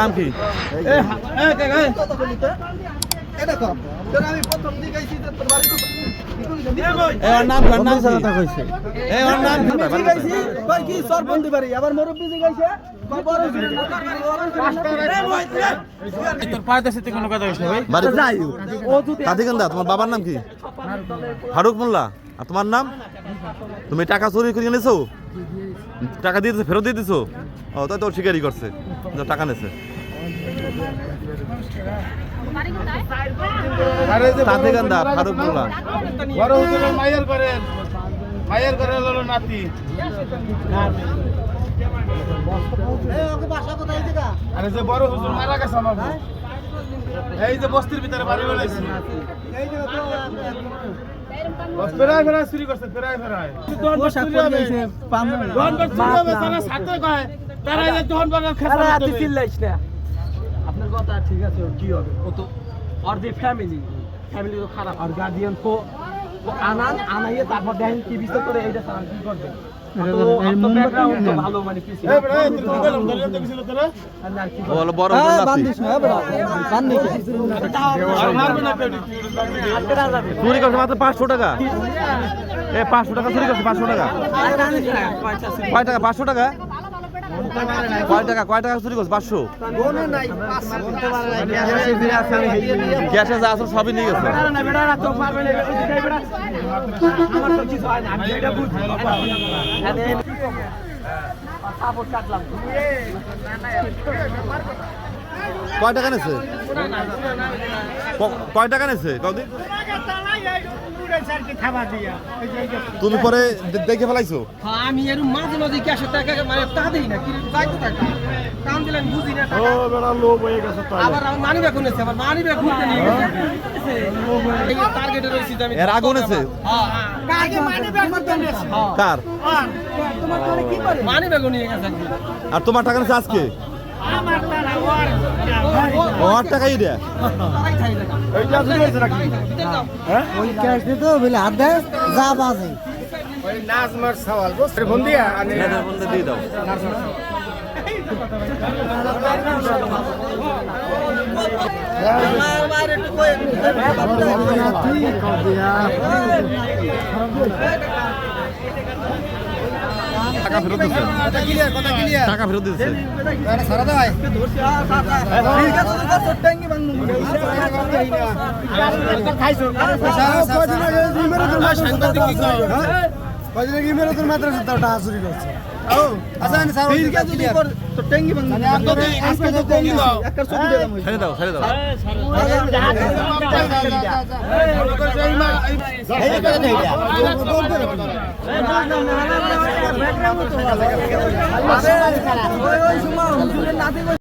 নাম কি? এ নাম কি? নাম কি? এ ওর নাম কি? তোর পায়ের সাথে কোনো কথা হইছে ভাই? বাড়ি কাদিকান্দা তোমার বাবার নাম কি? ফারুক মোল্লা। আর তোমার নাম? তুমি টাকা চুরি করে এনেছো? টাকা দিয়ে ফেরত দিয়ে দিছো? ও তাই তো স্বীকারই করছে যে টাকা নেছে। আরে যে কাদিকান্দা ফারুক মোল্লা। বড় হুজুরের মায়ের করেন মায়ের করে হলো নাতি। আরে যে বড় হুজুর মারা গেছে আমার। এই যে বস্তির ভিতরে বাড়ি বানাইছি। ফেরায় ফেরায় চুরি করছে ফেরায় ফেরায়। দোকানদার চুরি হবে। দোকানদার চুরি হবে, তারা সাথে কয়, তারা এই তুই চিল্লাইস না। আপনার কথা ঠিক আছে কি হবে? ও তো ওর যে ফ্যামিলি ফ্যামিলি তো খারাপ। আর গার্ডিয়ান তো ও আনান আনাইয়ে তারপর দেখেন কি বিচার করে এইটা কি করবে? মানে। চুরি করছে মাত্র পাঁচশো টাকা এ পাঁচশো টাকা চুরি করছে পাঁচশো টাকা কয় টাকা পাঁচশো টাকা কয় টাকা কয় টাকা চুরি করছে পাঁচশো ক্যাশে যা আছে সবই নিয়ে গেছে আমার তো কিছু হয় না আমি এটা বুঝি। সাপোর্ট কাটলাম। কয় টাকা নেছে? কয় টাকা নেছে কদিন তুমি পরে দেখে ফেলাইছো? হ্যাঁ আমি এর মাঝে মাঝে টাকা মানে দিই না কি যাইতে টাকা। কাম দিলে আমি বুঝি না ও টাকা লোভ হয়ে গেছে তোর। আবার আমার মানি ব্যাগ আমার মানি ব্যাগ ঘুরতে নিয়ে গেছে। এই টার্গেটে রয়েছি আমি এর আগে নেছে? হ্যাঁ কাকে মানি ব্যাগ ঘুরতে নিয়েছে কার? মানি ব্যাগ নিয়ে গেছে আর তোমার টাকা নেছে আজকে? ও আট টাকাই দেয় এইটা চুরি হয়েছে নাকি? যাও। ওই ক্যাশ দিত বলে হাত দেয় যা বাজে ওই নাচ সওয়াল, বুঝছ? ফোন দিয়া, আনে। এদের দিয়ে দাও মার মার একটু কই টাকা ফেরত দিচ্ছে। টাকা ফেরত দিচ্ছে। ছেড়ে দাও ছেড়ে